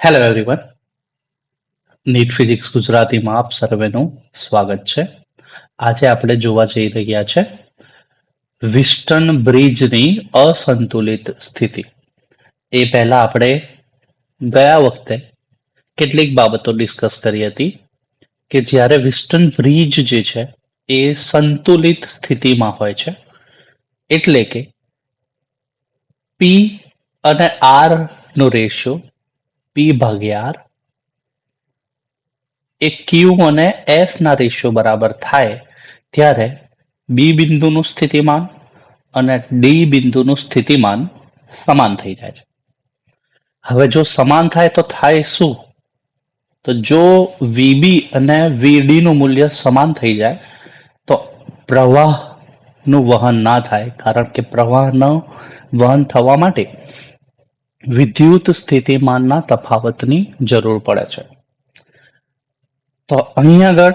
Hello everyone NEET physics ગુજરાતીમાં આપ સર્વેનું સ્વાગત છે. આજે આપણે જોવા જઈ રહ્યા છે વિસ્ટન બ્રિજની અસંતુલિત સ્થિતિ. એ પહેલા આપણે ગયા વખતે કેટલીક બાબતો ડિસ્કસ કરી હતી કે જ્યારે વિસ્ટન બ્રિજ જે છે એ સંતુલિત સ્થિતિમાં હોય છે, એટલે કે પી અને આર નો રેશિયો પી ભાગ્યા આર એ ક્યુ અને એસ ના રેશિયો બરાબર થાય ત્યારે બી બિંદુનું સ્થિતિમાન અને ડી બિંદુનું સ્થિતિમાન સમાન થઈ જાય છે. હવે જો સમાન થાય તો થાય શું? તો જો વીબી અને વીડી નું મૂલ્ય સમાન થઈ જાય તો પ્રવાહનું વહન ના થાય, કારણ કે પ્રવાહનું વહન થવા માટે વિદ્યુત સ્થિતિમાનના તફાવતની જરૂર પડે છે. તો અહીં આગળ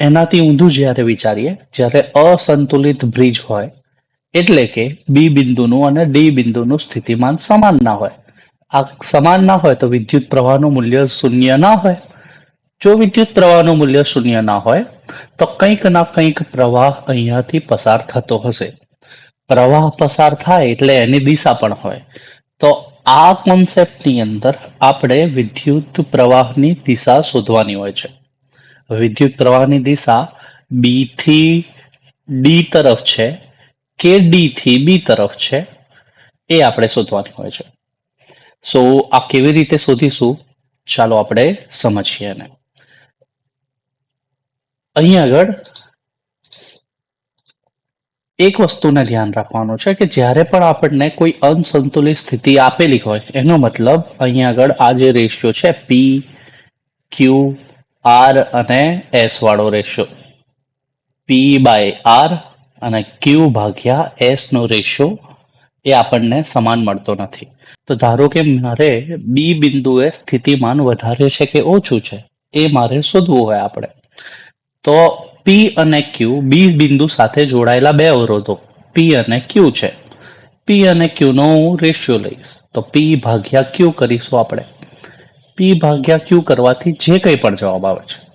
એનાથી ઊંધું જ્યારે વિચારીએ, જ્યારે અસંતુલિત બ્રિજ હોય, એટલે કે બી બિંદુનું અને ડી બિંદુનું સ્થિતિમાન સમાન ના હોય. આ સમાન ના હોય તો વિદ્યુત પ્રવાહનું મૂલ્ય શૂન્ય ના હોય. જો વિદ્યુત પ્રવાહનું મૂલ્ય શૂન્ય ના હોય, તો કંઈક ના કંઈક પ્રવાહ અહીંયાથી પસાર થતો હશે. પ્રવાહ પસાર થાય એટલે એની દિશા પણ હોય. તો આ કોન્સેપ્ટની અંદર આપણે વિદ્યુત પ્રવાહની દિશા શોધવાની હોય છે. વિદ્યુત પ્રવાહની દિશા બી થી ડી તરફ છે કે ડી થી બી તરફ છે એ આપણે શોધવાની હોય છે. સો આ કેવી રીતે શોધીશું? ચાલો આપણે સમજીએ એને. અહીં આગળ એક વસ્તુને ધ્યાન રાખવાનું છે કે જ્યારે પણ આપણને કોઈ અનસંતુલિત સ્થિતિ આપેલી હોય, એનો મતલબ અહીંયા આગળ આ જે રેશિયો છે પી ક્યુ આર અને એસ વાળો રેશિયો પી બાય આર અને ક્યુ ભાગ્યા એસ નો રેશિયો એ આપણને સમાન મળતો નથી. તો ધારો કે મારે બી બિંદુએ સ્થિતિમાન વધારે છે કે ઓછું છે, એ મારે શોધવું હોય આપણે. તો પી અને ક્યુ બી બિંદુ સાથે જોડાયેલા બે અવરોધો. પી અને ક્યુ છે. પી અને ક્યુ નો હું રેશિયો લઈશ. તો પી ભાગ્યા ક્યુ કરીશું આપણે. પી ભાગ્યા ક્યુ કરવાથી જે કંઈ પણ જવાબ આવે છે.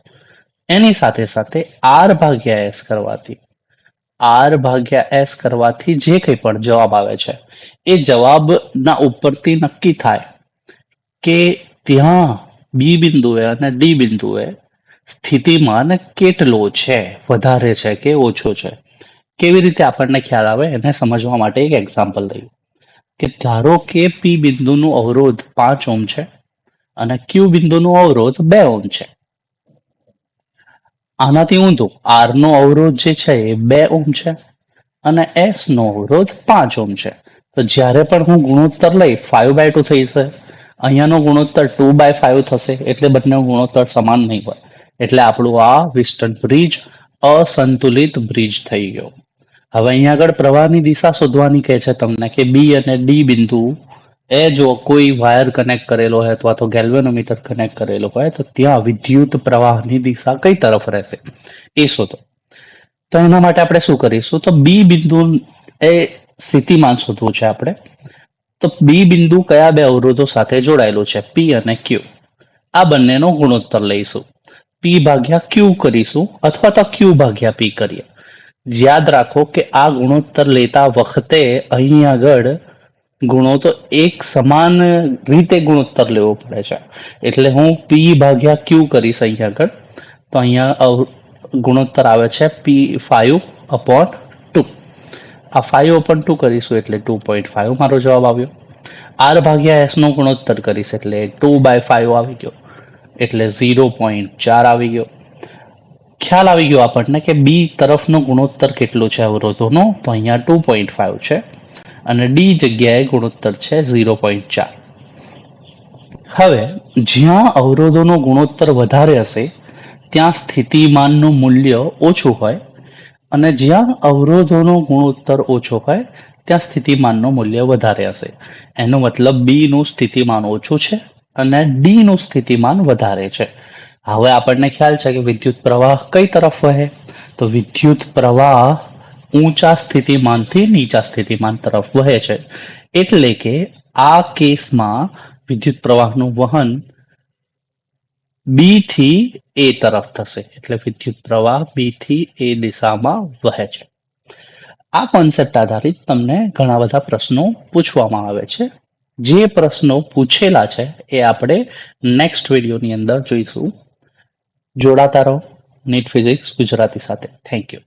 એની સાથે સાથે આર ભાગ્યા એસ કરવાથી. આર ભાગ્યા એસ કરવાથી જે કંઈ પણ જવાબ આવે છે. એ જવાબના ઉપરથી નક્કી થાય કે ત્યાં બી બિંદુએ અને ડી બિંદુએ સ્થિતિમાન કેટલો છે, વધારે છે કે ઓછો છે? કેવી રીતે આપણને ખ્યાલ આવે એને સમજવા માટે એક એક્ઝામ્પલ લઈએ કે ધારો કે પી બિંદુનું અવરોધ પાંચ ઓમ છે અને ક્યુ બિંદુનું અવરોધ બે ઓમ છે. આનાથી ઊંધું આર નો અવરોધ જે છે એ બે ઓમ છે અને એસ નો અવરોધ પાંચ ઓમ છે. તો જ્યારે પણ હું ગુણોત્તર લઈ ફાઈવ બાય ટુ થઈ જશે, અહીંયાનો ગુણોત્તર ટુ બાય ફાઈવ થશે, એટલે બંને ગુણોત્તર સમાન નહીં હોય. એટલે આપણું આ વિસ્ટન બ્રિજ અસંતુલિત બ્રિજ થઈ ગયો. હવે અહીંયા આગળ પ્રવાહની દિશા શોધવાની કહે છે તમને કે બી અને ડી બિંદુ, એ જો કોઈ વાયર કનેક્ટ કરેલો હોય અથવા તો ગેલ્વેનોમીટર કનેક્ટ કરેલો હોય, તો ત્યાં વિદ્યુત પ્રવાહની દિશા કઈ તરફ રહેશે? એ શોધો. તો એના માટે આપણે શું કરીશું? તો બી બિંદુ એ સ્થિતિમાન શોધવું છે આપણે. તો બી બિંદુ કયા બે અવરોધો સાથે જોડાયેલું છે? પી અને ક્યુ આ બંનેનો ગુણોત્તર લઈશું. પી ભાગ્યા ક્યુ કરીશું અથવા તો ક્યુ ભાગ્યા પી કરીએ. યાદ રાખો કે આ ગુણોત્તર લેતા વખતે અહીં આગળ ગુણોત્તર એક સમાન રીતે ગુણોત્તર લેવો પડે છે. એટલે હું પી ભાગ્યા ક્યુ કરીશ અહીં આગળ. તો અહીંયા ગુણોત્તર આવે છે પી ફાઈવ અપોન ટુ આ ફાઈવ અપોન ટુ કરીશું એટલે ટુ પોઈન્ટ ફાઈવ મારો જવાબ આવ્યો. આર ભાગ્યા એસ નો ગુણોત્તર કરીશ એટલે ટુ બાય ફાઈવ આવી ગયો. એટલે ઝીરો પોઈન્ટ ચાર આવી ગયો. ખ્યાલ આવી ગયો આપણને કે બી તરફનો ગુણોત્તર કેટલો છે અવરોધોનો? તો અહીંયા ટુ પોઈન્ટ ફાઈવ છે અને ડી જગ્યાએ ગુણોત્તર છે ઝીરો પોઈન્ટ ચાર. હવે, જ્યાં અવરોધોનો ગુણોત્તર વધારે હશે, ત્યાં સ્થિતિમાનનું મૂલ્ય ઓછું હોય અને જ્યાં અવરોધોનો ગુણોત્તર ઓછો હોય, ત્યાં સ્થિતિમાનનું મૂલ્ય વધારે હશે. એનો મતલબ બી નું સ્થિતિમાન ઓછું છે અને ડી નું સ્થિતિમાન વધારે છે. હવે આપણને ખ્યાલ છે કે વિદ્યુત પ્રવાહ કઈ તરફ વહે? તો વિદ્યુત પ્રવાહ ઊંચા સ્થિતિમાનથી નીચા સ્થિતિમાન તરફ વહે છે. એટલે કે આ કેસમાં વિદ્યુત પ્રવાહનું વહન બી થી એ તરફ થશે. એટલે વિદ્યુત પ્રવાહ બી થી એ દિશામાં વહે છે. આ કોન્સેપ્ટ આધારિત તમને ઘણા બધા પ્રશ્નો પૂછવામાં આવે છે. જે પ્રશ્નો પૂછેલા છે એ આપણે નેક્સ્ટ વિડીયોની અંદર જોઈશું. જોડાતા રહો. નીટ ફિઝિક્સ ગુજરાતી સાથે. Thank you